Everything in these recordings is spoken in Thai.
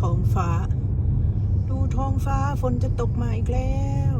ท้องฟ้า ดูท้องฟ้าฝนจะตกมาอีกแล้ว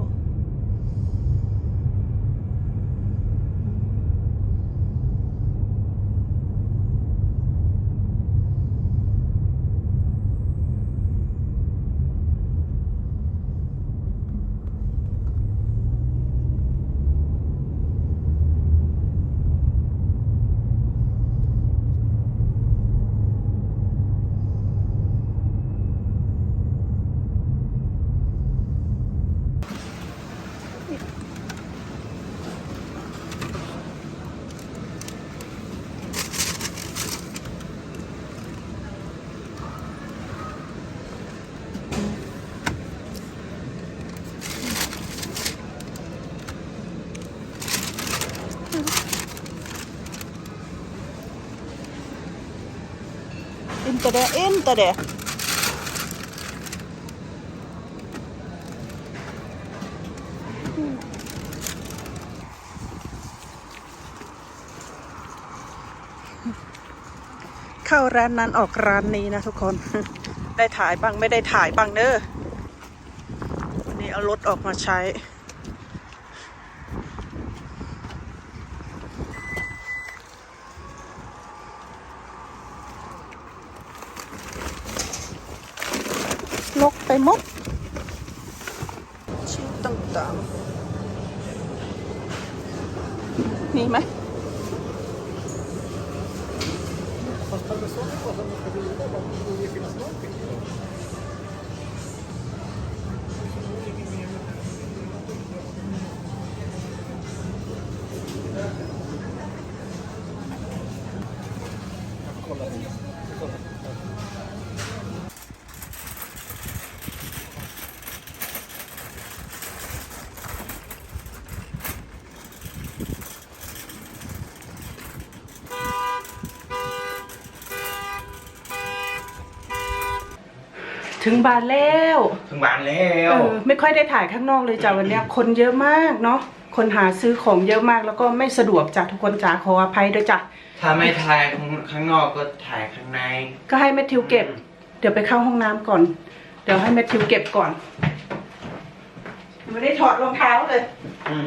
อิน เข้าร้านนั้นออกร้านนี้นะทุกคน ได้ถ่ายบ้างไม่ได้ถ่ายบ้างเนอะวันนี้เอารถออกมาใช้ ลกไปหมด Глаза, может, были, да, там, у них и настройки. ถึงบ้านแล้วถึงบ้านแล้เอว อไม่ค่อยได้ถ่ายข้างนอกเลยจ้ะวันเนี้ยคนเยอะมากเนาะคนหาซื้อของเยอะมากแล้วก็ไม่สะดวกจ้ะทุกคนจ้าขออภัยด้วยจ้ะถ้าไม่ถ่ายข้างข้างนอกก็ถ่ายข้างใน ก็ให้แมทธิวเก็บ เดี๋ยวไปเข้าห้องน้ำก่อน เดี๋ยวให้แมทธิวเก็บก่อนไม่ได้ถอดรองเท้าเลย อืม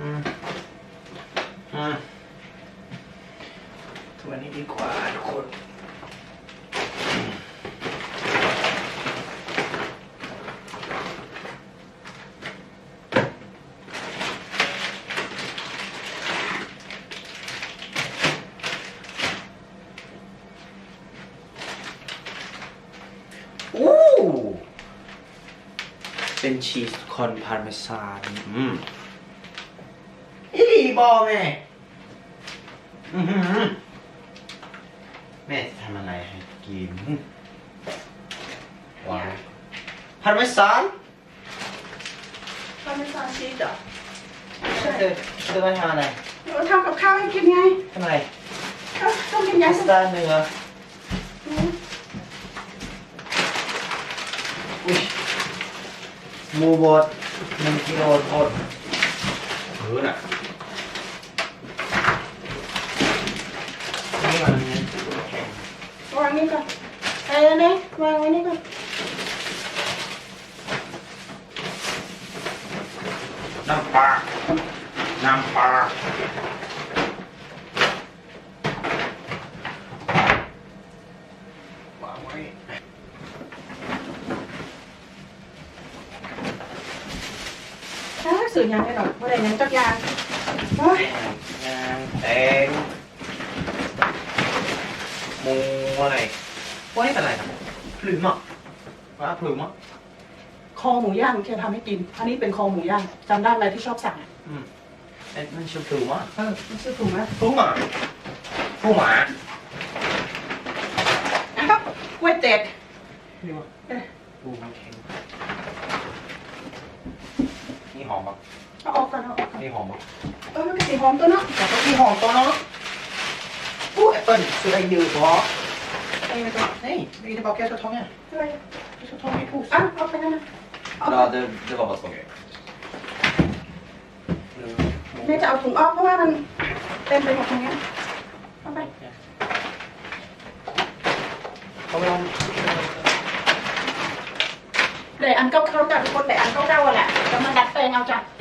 อืมอืมตัวนี้ดีกว่าทุกคน อู้เป็น ชีสคอนพาร์เมซานอืมอีหลีบอแม่อือหือแม่จะทำอะไรให้กินว้าวพาร์เมซานทำเป็นซาชิดอะเธอเธอมาทำอะไรเราทำกับข้าวให้กินไงทำอะไรก็ต้องกินยาพาสสลบต้าเนื้ออุ้ย หมูบดหนึ่งกิโลบดเออน่ะนี่มันแข็งวางนี่ก่อนไอ้เนี่ยวางไว้นี่ก่อนน้ำปลาน้ำปลา วางไว้ อ้าวสื่อยังไงหรอกว่าอะไรยังจักยางโอ้ยงานแต่งมูอะไรว่านี่เป็นอะไรครับพลืมอะว่าพลืมอะคอหมูย่างที่จะทำให้กิน อันนี้เป็นคอหมูย่างจำได้ไหมที่ชอบสั่งอะอืมเอ๊ะมันชื่อพลืมอะเออมันชื่อถูกไหมพลืมอะพลืมหมาอ้าวกล้วยเต็ดนี่วะเอ๊ะ ดูมันแข็งนี่หอมปะห เอาออกก่อนเอาออกก่อนนี่หอมปะเออมันก็สีหอมตัวเนาะแต่ก็มีหอมตัวเนาะอู้แอปเปิ้ลคืออะไรยืดหรอเออตัว Nej, det är tillbaka jag ska ta med. อะไร Jag ska ta med i påsen. อะเอาไปนั่นนะเอาไป Ja, det, det var bara så grejer. แม่จะเอาถุงออกเพราะว่ามันเต็มไปหมดตรงเนี้ยเอาไป Kommer de... เดี๋ยวอันเก่าๆจ้ะทุกคนเดี๋ยวอันเก่าๆอะแหละจะมาดัดแปลงเอาจ้ะ Nej,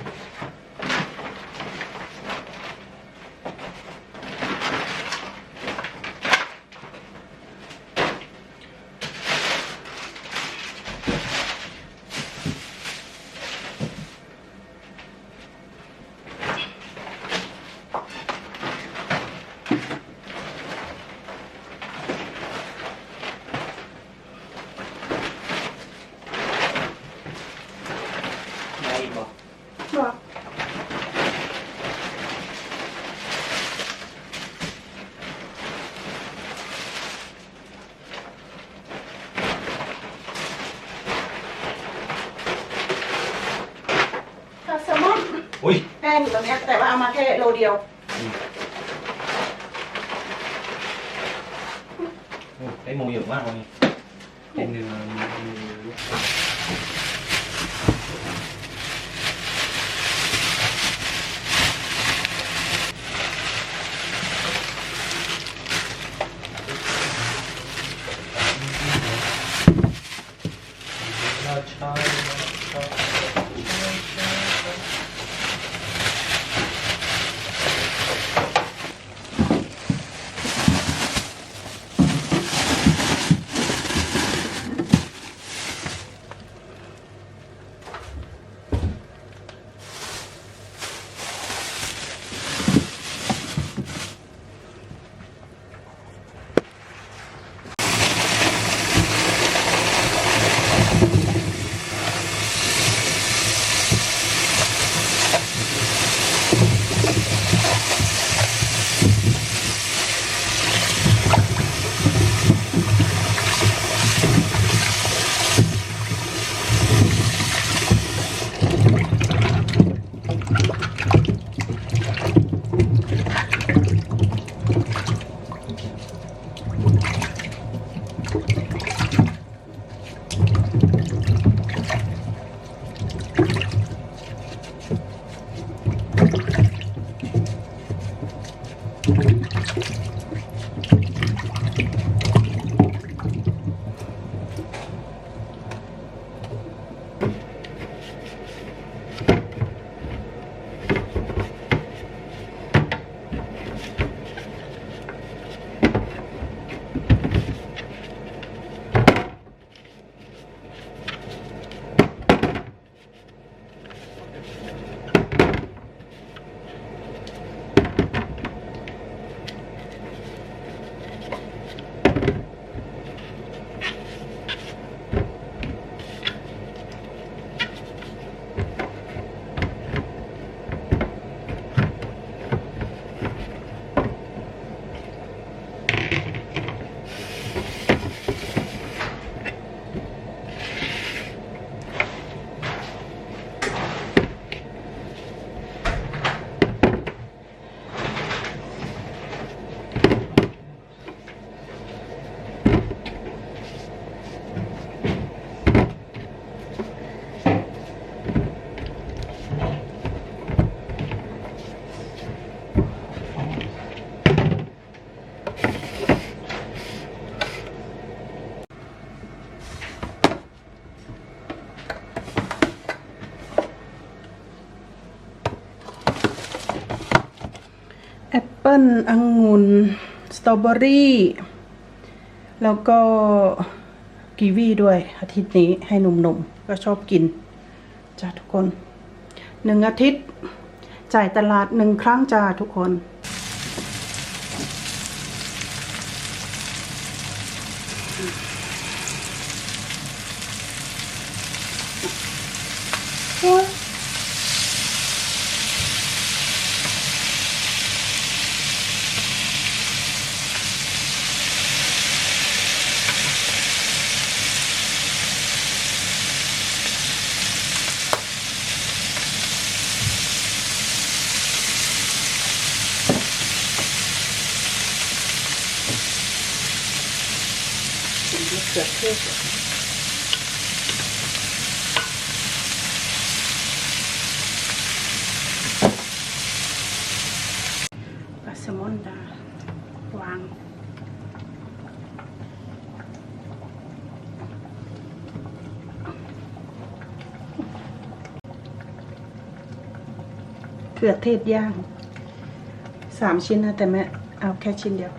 Oj! แพงอยู่ตรงเนี้ยแต่ว่าเอามาแค่โลเดียว Oh, det är mår m ากวันนี้เป็นเนื้อ เปิ้ลองุ่นสตรอเบอรี่ แล้วก็กีวีด้วยอาทิตย์นี้ให้หนุ่มๆ ก็ชอบกินจ้าทุกคนหนึ่งอาทิตย์ จ่ายตลาดหนึ่งครั้งจ้าทุกคน โอ้ย ขือเทศปลาแซลมอนดาวางเขือเทศย่างสามชิ้นนะ แต่แม่เอาแค่ชิ้นเดียว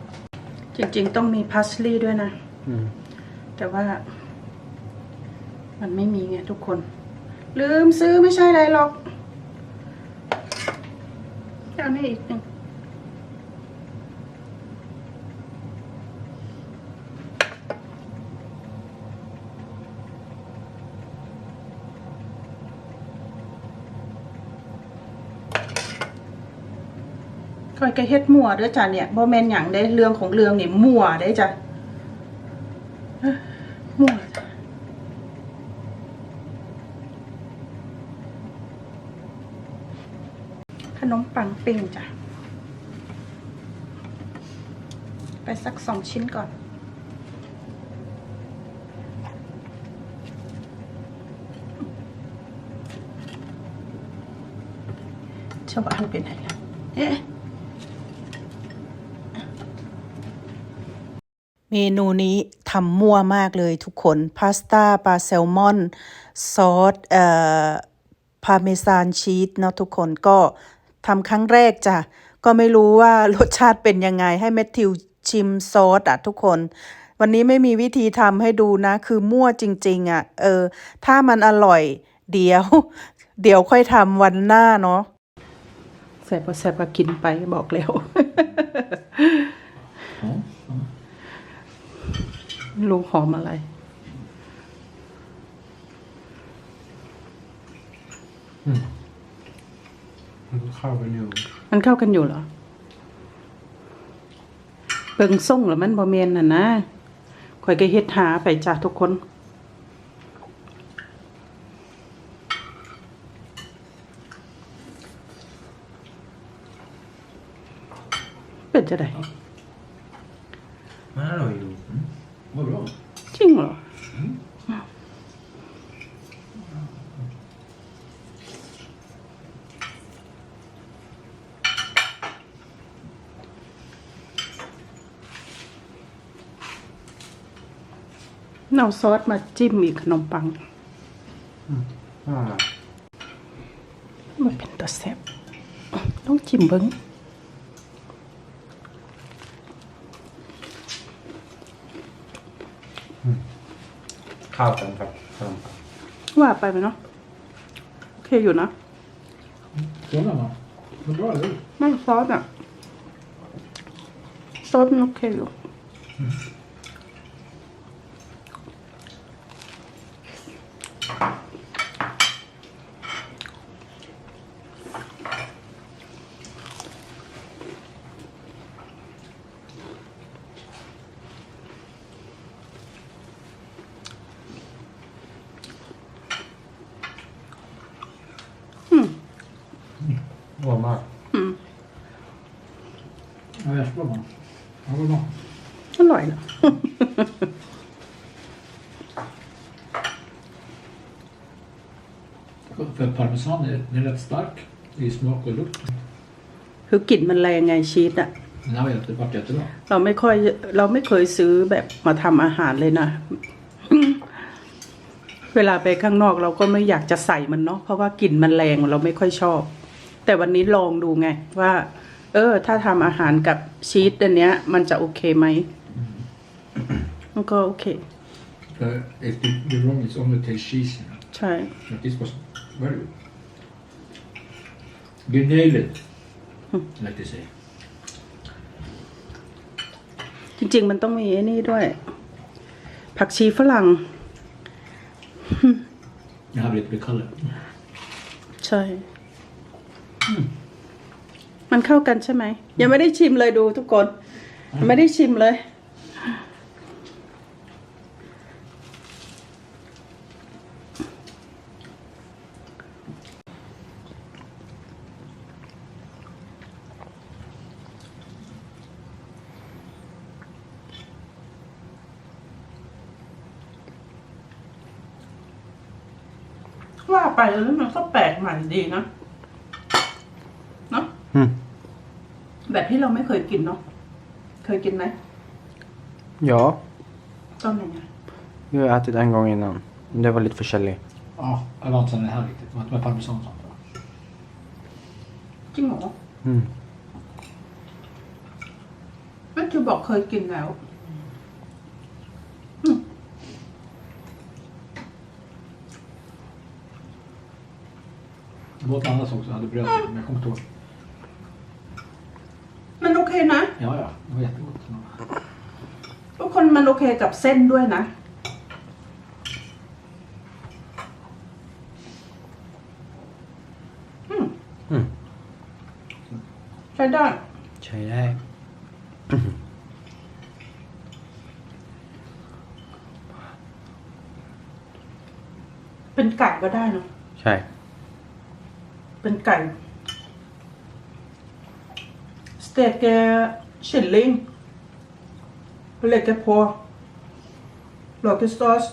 จริงๆ ต้องมีพาสลีย์ด้วยนะ อืม แต่ว่า มันไม่มีไงทุกคน ลืมซื้อไม่ใช่ไรหรอกเอานี่อีกหนึ่งคอยกระเฮ็ดมั่วเด้อจ้ะเนี่ยบ่แมนหยังได้เรื่องของเรื่องนี่มั่วได้จ้ะเอ้อมั่วจ้ะ ขนม ปังปิ้งจ้ะ ไปสักสองชิ้นก่อน ชาวบ้านเป็นไงล่ะเอ๊ะเมนูนี้ทำมั่วมากเลยทุกคนพาสต้าปลาแซลมอน ซอสเอ่อพาเมซานชีสเนาะทุกคนก็ ทำครั้งแรกจ้ะ ก็ไม่รู้ว่ารสชาติเป็นยังไงให้แมทธิวชิมซอสอะทุกคน วันนี้ไม่มีวิธีทำให้ดูนะ คือมั่วจริง ๆ อะ เออ ถ้ามันอร่อย เดี๋ยว เดี๋ยวค่อยทำวันหน้าเนาะแสบพอแสบก็กินไปบอกแล้ว ลูกหอมอะไรมันก็ เข้ากันอยู่ มันเข้ากันอยู่เหรอเบิงส่งหรือมันบอเมนน่ะนะข่อยก็เฮ็ดหาไปจ้าทุกคน เป็นจะได้ มันอร่อยอยู่ Vad bra. จริงเหรอ เอาซอสมาจิ้มอีกขนมปัง Ah. มันเป็นตัวแซ่บต้องจิ้มเบิ้งเข้ากันครับขนมปังว่าไปไหมเนาะโอเคอยู่นะ Sådana va? Vad bra, eller hur? ไม่ซอสอะซอสมันโอเคอยู่ Bra mat. อืม Ja, jättebra mat. Ja, vad bra. อร่อยนะ För parmesan är, den är rätt stark i smak och lukt. คือกลิ่นมันแรงไงชีสอะ Den här var jätte, vart jättebra. เราไม่ค่อยเราไม่เคยซื้อแบบมาทำอาหารเลยนะ เวลาไปข้างนอกเราก็ไม่อยากจะใส่มันเนาะเพราะว่ากลิ่นมันแรงเราไม่ค่อยชอบ แต่วันนี้ลองดูไงว่า เออ ถ้าทำอาหารกับชีสอันเนี้ย มันจะโอเคไหม มันก็โอเค För if the, the wrong is only taste cheese. You know. ใช่ But this was very good. You nailed it. Like they say. จริง ๆ มันต้องมีไอ้นี่ด้วย ผักชีฝรั่ง You have a little bit color. ใช่ มันเข้ากันใช่ไหม ยังไม่ได้ชิมเลยดูทุกคนยังไม่ได้ชิมเลย ว่าไปแล้วมันก็แปลกใหม่ดีนะเนาะ Mm. แบบที่เราไม่เคยกินเนาะเคยกินไหม Ja, ต้นไหนไง jag har ätit en gång innan. Det var lite försäljning. Ja, det var inte som den här riktigt. Det var med parmesan och sånt. va? จริงเหรอ Mm. แม่จูบอกเคยกินแล้ว Det var ett annat också, jag hade bröd men jag kommer inte ihåg. มันโอเคนะ Ja, ja, det var jättegott. ทุกคนมันโอเคกับเส้นด้วยนะ อืม Mm. ใช้ได้ Tjej, nej. เป็นไก่ก็ได้เนอะ Tjej. เป็นไก่ steke kylling lägga på lagersås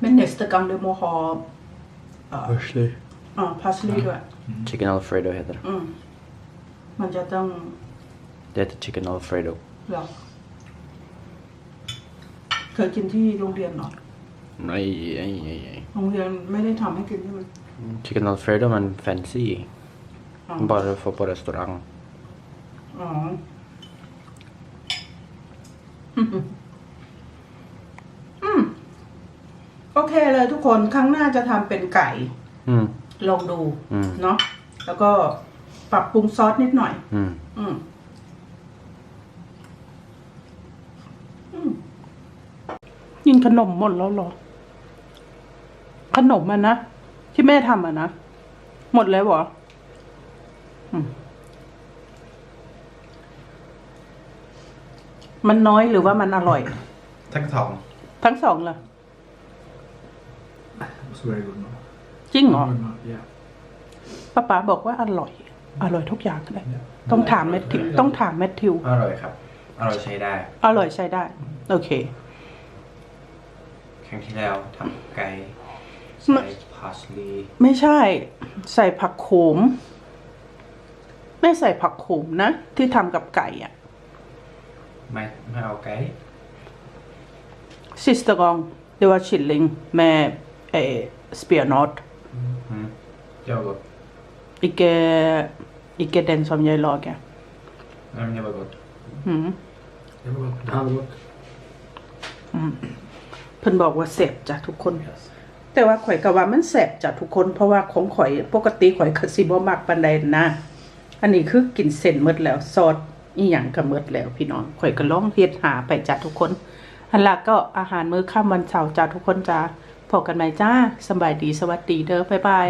men nästa gång du må ha Parsley. ja, parsley ด้วย Chicken alfredo heter det. อืมมันจะต้อง Det heter chicken alfredo. หรอเคยกินที่โรงเรียนเหรอ Nej, nej, nej, nej. โรงเรียนไม่ได้ทำให้กินใช่ไหม Chicken alfredo men fancy. อ๋อ Bara få på restaurang. อ๋อ อืม โอเคเลยทุกคนครั้งหน้าจะทำเป็นไก่ Mm. ลองดูอืม เนาะแล้วก็ปรับปรุงซอสนิดหน่อย Mm. อืม อืมกินขนมหมดแล้วเหรอ ขนมอะนะ ที่แม่ทำอะนะ หมดแล้วเหรออืมมันน้อยหรือว่ามันอร่อย Tack Tom. ทั้งสองเลย It was very good. man. จริงเหรอ Very good, Yeah. ป้าป๋าบอกว่าอร่อย อร่อยทุกอย่างเลยต้องถามแมทธิวต้องถามแมทธิว อร่อยครับ อร่อยใช้ได้ อร่อยใช้ได้ โอเค ครั้งที่แล้วทำไก่มัใส่ นพาสลีย์ไม่ใช่ ใส่ผักโขมไม่ใส่ผักโขมนะ ที่ทำกับไก่อะไม่ไม่เอาไก่ Sista gång det var killing med eh, spionat. อืมเจ้าก็ Icke, icke den som jag lagar. น้ำเยอะกว่า Mm. Det var gott. Det här var gott. เพิ่นบอกว่าเสพจ้ะทุกคน แต่ว่าข่อยก็ว่ามันแสบจัดทุกคน เพราะว่าของข่อยปกติข่อยก็สิบ่มักปานใดนะอันนี้คือกินเส้นหมดแล้วซอสอีหยังก็หมดแล้วพี่น้องข่อยก็ลองเฮ็ดหาไปจ้ะทุกคนอันละก็อาหารมื้อค่ำวันเสาร์จ้ะทุกคนจ้าพบกันใหม่จ้าสบายดีสวัสดีเด้อบ๊ายบาย